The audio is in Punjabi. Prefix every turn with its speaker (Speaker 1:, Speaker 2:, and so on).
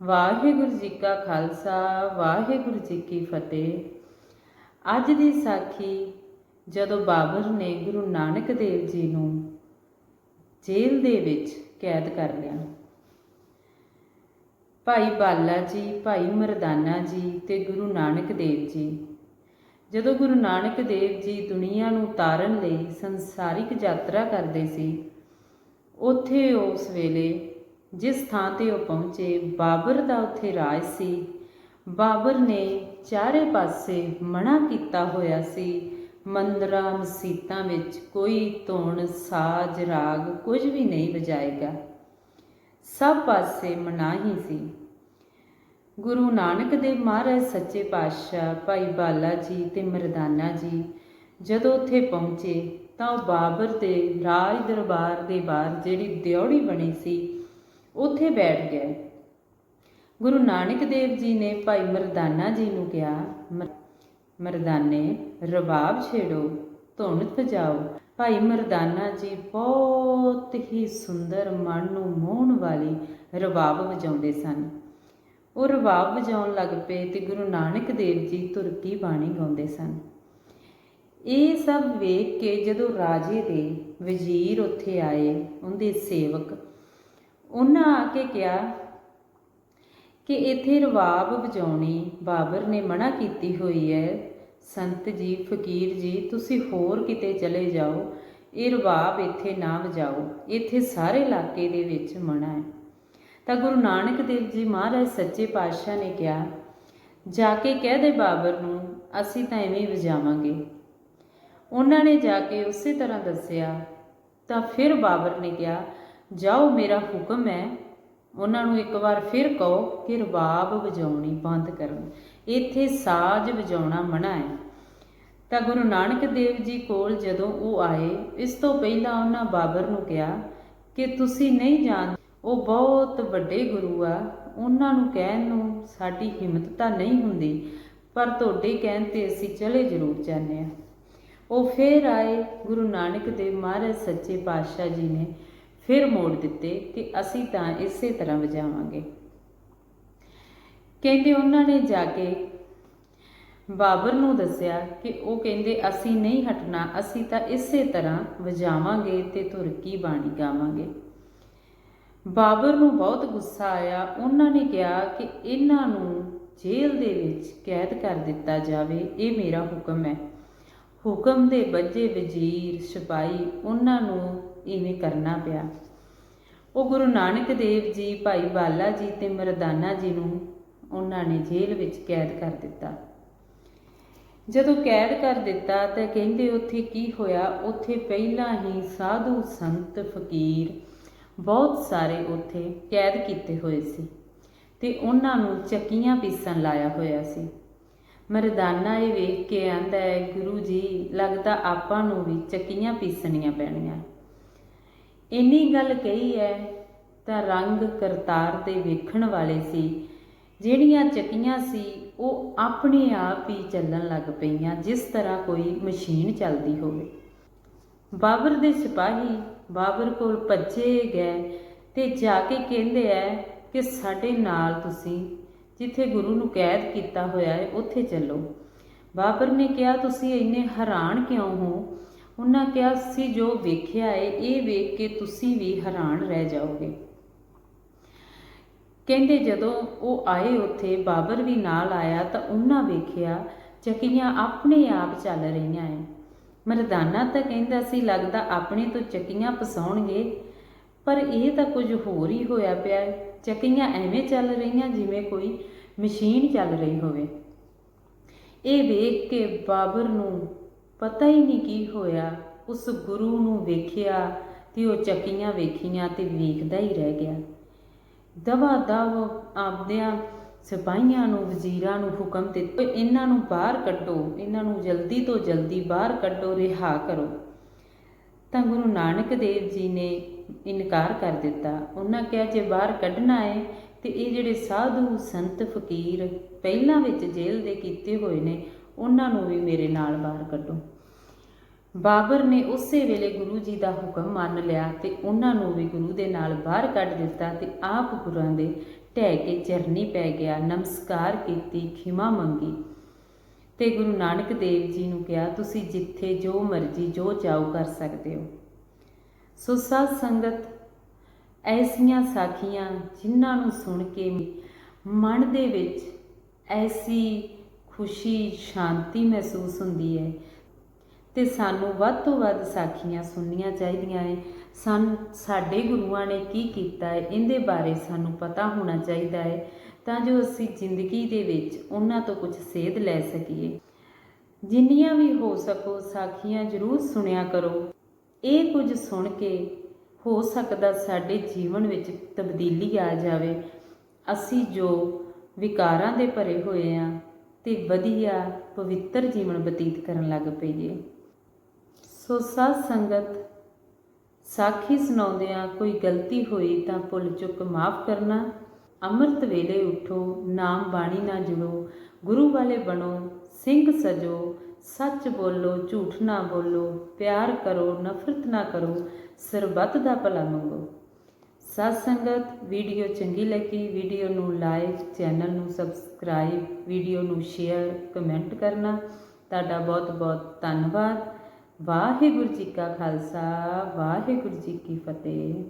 Speaker 1: ਵਾਹਿਗੁਰੂ ਜੀ ਕਾ ਖਾਲਸਾ, ਵਾਹਿਗੁਰੂ ਜੀ ਕੀ ਫਤਿਹ। ਅੱਜ ਦੀ ਸਾਖੀ ਜਦੋਂ ਬਾਬਰ ਨੇ ਗੁਰੂ ਨਾਨਕ ਦੇਵ ਜੀ ਨੂੰ ਜੇਲ੍ਹ ਦੇ ਵਿੱਚ ਕੈਦ ਕਰ ਲਿਆ। ਭਾਈ ਬਾਲਾ ਜੀ, ਭਾਈ ਮਰਦਾਨਾ ਜੀ ਤੇ ਗੁਰੂ ਨਾਨਕ ਦੇਵ ਜੀ, ਜਦੋਂ ਗੁਰੂ ਨਾਨਕ ਦੇਵ ਜੀ ਦੁਨੀਆ ਨੂੰ ਤਾਰਨ ਲਈ ਸੰਸਾਰਿਕ ਯਾਤਰਾ ਕਰਦੇ ਸੀ, ਉੱਥੇ ਉਸ ਵੇਲੇ ਜਿਸ ਥਾਂ ਤੇ ਉਹ ਪਹੁੰਚੇ, ਬਾਬਰ ਦਾ ਉੱਥੇ ਰਾਜ ਸੀ। ਬਾਬਰ ਨੇ ਚਾਰੇ ਪਾਸੇ ਮਨਾ ਕੀਤਾ ਹੋਇਆ ਸੀ। ਮੰਦਰਾਂ, ਮਸੀਤਾਂ ਵਿੱਚ ਕੋਈ ਧੁਨ ਸਾਜ, ਰਾਗ ਕੁਝ ਵੀ ਨਹੀਂ ਵਜਾਏਗਾ। ਸਭ ਪਾਸੇ ਮਨਾਹੀ ਸੀ। ਗੁਰੂ ਨਾਨਕ ਦੇਵ ਮਹਾਰਾਜ, ਸੱਚੇ ਪਾਤਸ਼ਾਹ, ਭਾਈ ਬਾਲਾ ਜੀ ਤੇ ਮਰਦਾਨਾ ਜੀ ਜਦੋਂ ਉੱਥੇ ਪਹੁੰਚੇ ਤਾਂ ਉਹ ਬਾਬਰ ਦੇ ਰਾਜ ਦਰਬਾਰ ਦੇ ਬਾਹਰ ਜਿਹੜੀ ਦਿਉੜੀ ਬਣੀ ਸੀ ਉੱਥੇ ਬੈਠ ਗਏ। ਗੁਰੂ ਨਾਨਕ ਦੇਵ ਜੀ ਨੇ ਭਾਈ ਮਰਦਾਨਾ ਜੀ ਨੂੰ ਕਿਹਾ ਮਰਦਾਨੇ, ਰਬਾਬ ਛੇੜੋ ਧੁਨ ਵਜਾਓ ਭਾਈ ਮਰਦਾਨਾ ਜੀ ਬਹੁਤ ਹੀ ਸੁੰਦਰ ਮਨ ਨੂੰ ਮੋਹਣ ਵਾਲੀ ਰਬਾਬ ਵਜਾਉਂਦੇ ਸਨ। ਉਹ ਰਬਾਬ ਵਜਾਉਣ ਲੱਗ ਪਏ ਤੇ ਗੁਰੂ ਨਾਨਕ ਦੇਵ ਜੀ ਤੁਰਕੀ ਬਾਣੀ ਗਾਉਂਦੇ ਸਨ। ਇਹ ਸਭ ਵੇਖ ਕੇ ਜਦੋਂ ਰਾਜੇ ਦੇ ਵਜ਼ੀਰ ਉੱਥੇ ਆਏ, ਉਹਦੇ ਸੇਵਕ ਉਹਨਾਂ ਆ ਕੇ ਕਿਹਾ ਕਿ ਇੱਥੇ ਰਵਾਬ ਵਜਾਉਣੀ ਬਾਬਰ ਨੇ ਮਨਾ ਕੀਤੀ ਹੋਈ ਹੈ। ਸੰਤ ਜੀ, ਫਕੀਰ ਜੀ, ਤੁਸੀਂ ਹੋਰ ਕਿਤੇ ਚਲੇ ਜਾਓ। ਇਹ ਰਵਾਬ ਇੱਥੇ ਨਾ ਵਜਾਓ। ਇੱਥੇ ਸਾਰੇ ਇਲਾਕੇ ਦੇ ਵਿੱਚ ਮਨਾ ਹੈ। ਤਾਂ ਗੁਰੂ ਨਾਨਕ ਦੇਵ ਜੀ ਮਹਾਰਾਜ ਸੱਚੇ ਪਾਤਸ਼ਾਹ ਨੇ ਕਿਹਾ, ਜਾ ਕੇ ਕਹਿ ਦੇ ਬਾਬਰ ਨੂੰ, ਅਸੀਂ ਤਾਂ ਐਵੇਂ ਵਜਾਵਾਂਗੇ। ਉਹਨਾਂ ਨੇ ਜਾ ਕੇ ਉਸੇ ਤਰ੍ਹਾਂ ਦੱਸਿਆ। ਤਾਂ ਫਿਰ ਬਾਬਰ ਨੇ ਕਿਹਾ ਜਾਓ ਮੇਰਾ ਹੁਕਮ ਹੈ, ਉਹਨਾਂ ਨੂੰ ਇੱਕ ਵਾਰ ਫਿਰ ਕਹੋ ਕਿ ਰਬਾਬ ਵਜਾਉਣੀ ਬੰਦ ਕਰਨ ਇੱਥੇ ਸਾਜ਼ ਵਜਾਉਣਾ ਮਨਾ ਹੈ। ਤਾਂ ਗੁਰੂ ਨਾਨਕ ਦੇਵ ਜੀ ਕੋਲ ਜਦੋਂ ਉਹ ਆਏ, ਇਸ ਤੋਂ ਪਹਿਲਾਂ ਉਹਨਾਂ ਬਾਬਰ ਨੂੰ ਕਿਹਾ ਕਿ ਤੁਸੀਂ ਨਹੀਂ ਜਾਣ ਉਹ ਬਹੁਤ ਵੱਡੇ ਗੁਰੂ ਆ, ਉਹਨਾਂ ਨੂੰ ਕਹਿਣ ਨੂੰ ਸਾਡੀ ਹਿੰਮਤ ਤਾਂ ਨਹੀਂ ਹੁੰਦੀ, ਪਰ ਤੁਹਾਡੇ ਕਹਿਣ ਤੇ ਅਸੀਂ ਚਲੇ ਜ਼ਰੂਰ ਜਾਂਦੇ ਆ ਉਹ ਫੇਰ ਆਏ, ਗੁਰੂ ਨਾਨਕ ਦੇਵ ਮਹਾਰਾਜ ਸੱਚੇ ਪਾਤਸ਼ਾਹ ਜੀ ਨੇ ਫਿਰ ਮੋੜ ਦਿੱਤੇ ਕਿ ਅਸੀਂ ਤਾਂ ਇਸੇ ਤਰ੍ਹਾਂ ਵਜਾਵਾਂਗੇ। ਕਹਿੰਦੇ ਉਹਨਾਂ ਨੇ ਜਾ ਕੇ ਬਾਬਰ ਨੂੰ ਦੱਸਿਆ ਕਿ ਉਹ ਕਹਿੰਦੇ, ਅਸੀਂ ਨਹੀਂ ਹਟਣਾ, ਅਸੀਂ ਤਾਂ ਇਸੇ ਤਰ੍ਹਾਂ ਵਜਾਵਾਂਗੇ ਤੇ ਤੁਰਕੀ ਬਾਣੀ ਗਾਵਾਂਗੇ? ਬਾਬਰ ਨੂੰ ਬਹੁਤ ਗੁੱਸਾ ਆਇਆ। ਉਹਨਾਂ ਨੇ ਕਿਹਾ ਕਿ ਇਹਨਾਂ ਨੂੰ ਜੇਲ੍ਹ ਦੇ ਵਿੱਚ ਕੈਦ ਕਰ ਦਿੱਤਾ ਜਾਵੇ, ਇਹ ਮੇਰਾ ਹੁਕਮ ਹੈ। ਹੁਕਮ ਦੇ ਬੱਜੇ ਵਜ਼ੀਰ, ਸਿਪਾਹੀ, ਉਹਨਾਂ ਨੂੰ ਇਵੇਂ ਕਰਨਾ ਪਿਆ। ਉਹ ਗੁਰੂ ਨਾਨਕ ਦੇਵ ਜੀ, ਭਾਈ ਬਾਲਾ ਜੀ ਤੇ ਮਰਦਾਨਾ ਜੀ ਨੂੰ ਉਹਨਾਂ ਨੇ ਜੇਲ੍ਹ ਵਿੱਚ ਕੈਦ ਕਰ ਦਿੱਤਾ। ਜਦੋਂ ਕੈਦ ਕਰ ਦਿੱਤਾ ਤਾਂ ਕਹਿੰਦੇ ਉੱਥੇ ਕੀ ਹੋਇਆ? ਉੱਥੇ ਪਹਿਲਾਂ ਹੀ ਸਾਧੂ ਸੰਤ, ਫਕੀਰ ਬਹੁਤ ਸਾਰੇ ਉੱਥੇ ਕੈਦ ਕੀਤੇ ਹੋਏ ਸੀ ਤੇ ਉਹਨਾਂ ਨੂੰ ਚੱਕੀਆਂ ਪੀਸਣ ਲਾਇਆ ਹੋਇਆ ਸੀ। ਮਰਦਾਨਾ ਇਹ ਵੇਖ ਕੇ ਆਂਦਾ ਹੈ, ਗੁਰੂ ਜੀ, ਲੱਗਦਾ ਆਪਾਂ ਨੂੰ ਵੀ ਚੱਕੀਆਂ ਪੀਸਣੀਆਂ ਪੈਣੀਆਂ। ਇੰਨੀ ਗੱਲ ਕਹੀ ਹੈ ਤਾਂ ਰੰਗ ਕਰਤਾਰ 'ਤੇ ਵੇਖਣ ਵਾਲੇ ਸੀ। ਜਿਹੜੀਆਂ ਚੱਕੀਆਂ ਸੀ, ਉਹ ਆਪਣੇ ਆਪ ਹੀ ਚੱਲਣ ਲੱਗ ਪਈਆਂ, ਜਿਸ ਤਰ੍ਹਾਂ ਕੋਈ ਮਸ਼ੀਨ ਚੱਲਦੀ ਹੋਵੇ। ਬਾਬਰ ਦੇ ਸਿਪਾਹੀ ਬਾਬਰ ਕੋਲ ਭੱਜੇ ਗਏ ਤੇ ਜਾ ਕੇ ਕਹਿੰਦੇ ਐ ਕਿ ਸਾਡੇ ਨਾਲ ਤੁਸੀਂ, ਜਿੱਥੇ ਗੁਰੂ ਨੂੰ ਕੈਦ ਕੀਤਾ ਹੋਇਆ ਹੈ ਉੱਥੇ ਚੱਲੋ। ਬਾਬਰ ਨੇ ਕਿਹਾ, ਤੁਸੀਂ ਇੰਨੇ ਹੈਰਾਨ ਕਿਉਂ ਹੋ? ਉਹਨਾਂ ਕਿਹਾ ਸੀ ਜੋ ਵੇਖਿਆ ਹੈ ਇਹ ਵੇਖ ਕੇ ਤੁਸੀਂ ਵੀ ਹੈਰਾਨ ਰਹਿ ਜਾਓਗੇ। ਕਹਿੰਦੇ ਜਦੋਂ ਉਹ ਆਏ ਉੱਥੇ, ਬਾਬਰ ਵੀ ਨਾਲ ਆਇਆ ਤਾਂ ਉਹਨਾਂ ਵੇਖਿਆ, ਚੱਕੀਆਂ ਆਪਣੇ ਆਪ ਚੱਲ ਰਹੀਆਂ ਐ ਮਰਦਾਨਾ ਤਾਂ ਕਹਿੰਦਾ ਸੀ, ਲੱਗਦਾ ਆਪਣੇ ਤੋਂ ਚੱਕੀਆਂ ਪਸਾਉਣਗੇ, ਪਰ ਇਹ ਤਾਂ ਕੁਝ ਹੋਰ ਹੀ ਹੋਇਆ ਪਿਆ ਚੱਕੀਆਂ ਐਵੇਂ ਚੱਲ ਰਹੀਆਂ ਜਿਵੇਂ ਕੋਈ ਮਸ਼ੀਨ ਚੱਲ ਰਹੀ ਹੋਵੇ। ਇਹ ਵੇਖ ਕੇ ਬਾਬਰ ਨੂੰ ਪਤਾ ਹੀ ਨਹੀਂ ਕੀ ਹੋਇਆ। ਉਸ ਗੁਰੂ ਨੂੰ ਵੇਖਿਆ ਤੇ ਉਹ ਚੱਕੀਆਂ ਵੇਖੀਆਂ ਤੇ ਵੇਖਦਾ ਹੀ ਰਹਿ ਗਿਆ। ਦਵਾ ਦਵ ਆਪਦਿਆਂ ਸਿਪਾਹੀਆਂ ਨੂੰ, ਵਜ਼ੀਰਾਂ ਨੂੰ ਹੁਕਮ ਦਿੱਤੇ ਇਹਨਾਂ ਨੂੰ ਬਾਹਰ ਕੱਢੋ। ਇਹਨਾਂ ਨੂੰ ਜਲਦੀ ਤੋਂ ਜਲਦੀ ਬਾਹਰ ਕੱਢੋ, ਰਿਹਾ ਕਰੋ। ਤਾਂ ਗੁਰੂ ਨਾਨਕ ਦੇਵ ਜੀ ਨੇ ਇਨਕਾਰ ਕਰ ਦਿੱਤਾ। ਉਹਨਾਂ ਕਿਹਾ, ਜੇ ਬਾਹਰ ਕੱਢਣਾ ਹੈ ਤੇ ਇਹ ਜਿਹੜੇ ਸਾਧੂ, ਸੰਤ, ਫਕੀਰ ਪਹਿਲਾਂ ਵਿੱਚ ਜੇਲ੍ਹ ਦੇ ਕੀਤੇ ਹੋਏ ਨੇ ਉਹਨਾਂ ਨੂੰ ਵੀ ਮੇਰੇ ਨਾਲ ਬਾਹਰ ਕੱਢੋ। ਬਾਬਰ ਨੇ ਉਸੇ ਵੇਲੇ ਗੁਰੂ ਜੀ ਦਾ ਹੁਕਮ ਮੰਨ ਲਿਆ ਤੇ ਉਹਨਾਂ ਨੂੰ ਵੀ ਗੁਰੂ ਦੇ ਨਾਲ ਬਾਹਰ ਕੱਢ ਦਿੱਤਾ ਤੇ ਆਪ ਗੁਰਾਂ ਦੇ ਢਹਿ ਕੇ ਚਰਨੀ ਪੈ ਗਿਆ, ਨਮਸਕਾਰ ਕੀਤੀ, ਖਿਮਾ ਮੰਗੀ। ਤੇ ਗੁਰੂ ਨਾਨਕ ਦੇਵ ਜੀ ਨੂੰ ਕਿਹਾ, ਤੁਸੀਂ ਜਿੱਥੇ ਜੋ ਮਰਜ਼ੀ, ਜੋ ਚਾਹੋ ਕਰ ਸਕਦੇ ਹੋ। ਸੋ ਸਾਧ ਸੰਗਤ, ਐਸੀਆਂ ਸਾਖੀਆਂ ਜਿਨ੍ਹਾਂ ਨੂੰ ਸੁਣ ਕੇ ਮਨ ਦੇ ਵਿੱਚ ਐਸੀ ਖੁਸ਼ੀ, ਸ਼ਾਂਤੀ ਮਹਿਸੂਸ ਹੁੰਦੀ ਹੈ। ਤੇ ਸਾਨੂੰ ਵੱਧ ਤੋਂ ਵੱਧ ਸਾਖੀਆਂ ਸੁਣਨੀਆਂ ਚਾਹੀਦੀਆਂ ਹੈ ਸਨ, ਸਾਡੇ ਗੁਰੂਆਂ ਨੇ ਕੀ ਕੀਤਾ ਹੈ, ਇਹਦੇ ਬਾਰੇ ਸਾਨੂੰ ਪਤਾ ਹੋਣਾ ਚਾਹੀਦਾ ਹੈ। ਤਾਂ ਜੋ ਅਸੀਂ ਜ਼ਿੰਦਗੀ ਦੇ ਵਿੱਚ ਉਹਨਾਂ ਤੋਂ ਕੁਝ ਸੇਧ ਲੈ ਸਕੀਏ। ਜਿੰਨੀਆਂ ਵੀ ਹੋ ਸਕੋ, ਸਾਖੀਆਂ ਜ਼ਰੂਰ ਸੁਣਿਆ ਕਰੋ। ਇਹ ਕੁਝ ਸੁਣ ਕੇ ਹੋ ਸਕਦਾ ਸਾਡੇ ਜੀਵਨ ਵਿੱਚ ਤਬਦੀਲੀ ਆ ਜਾਵੇ। ਅਸੀਂ ਜੋ ਵਿਕਾਰਾਂ ਦੇ ਭਰੇ ਹੋਏ ਆ ਤੇ ਵਧੀਆ ਪਵਿੱਤਰ ਜੀਵਨ ਬਤੀਤ ਕਰਨ ਲੱਗ ਪਈਏ। ਸੋ ਸਾਧ ਸੰਗਤ, ਸਾਖੀ ਸੁਣਾਉਂਦਿਆਂ ਕੋਈ ਗਲਤੀ ਹੋਈ ਤਾਂ ਭੁੱਲ ਚੁੱਕ ਮਾਫ ਕਰਨਾ। ਅੰਮ੍ਰਿਤ ਵੇਲੇ ਉਠੋ, ਨਾਮ ਬਾਣੀ ਨਾਲ ਜੁੜੋ, ਗੁਰੂ ਵਾਲੇ ਬਣੋ, ਸਿੰਘ ਸਜੋ, ਸੱਚ ਬੋਲੋ, ਝੂਠ ਨਾ ਬੋਲੋ, ਪਿਆਰ ਕਰੋ, ਨਫ਼ਰਤ ਨਾ ਕਰੋ, ਸਰਬੱਤ ਦਾ ਭਲਾ ਮੰਗੋ। ਸਾਧ ਸੰਗਤ, ਵੀਡੀਓ ਚੰਗੀ ਲੱਗੀ, ਵੀਡੀਓ ਨੂੰ ਲਾਈਕ ਚੈਨਲ ਨੂੰ ਸਬਸਕ੍ਰਾਈਬ ਵੀਡੀਓ ਨੂੰ ਸ਼ੇਅਰ ਕਮੈਂਟ ਕਰਨਾ। ਤੁਹਾਡਾ ਬਹੁਤ ਬਹੁਤ ਧੰਨਵਾਦ। ਵਾਹਿਗੁਰੂ ਜੀ ਕਾ ਖਾਲਸਾ, ਵਾਹਿਗੁਰੂ ਜੀ ਕੀ ਫਤਿਹ।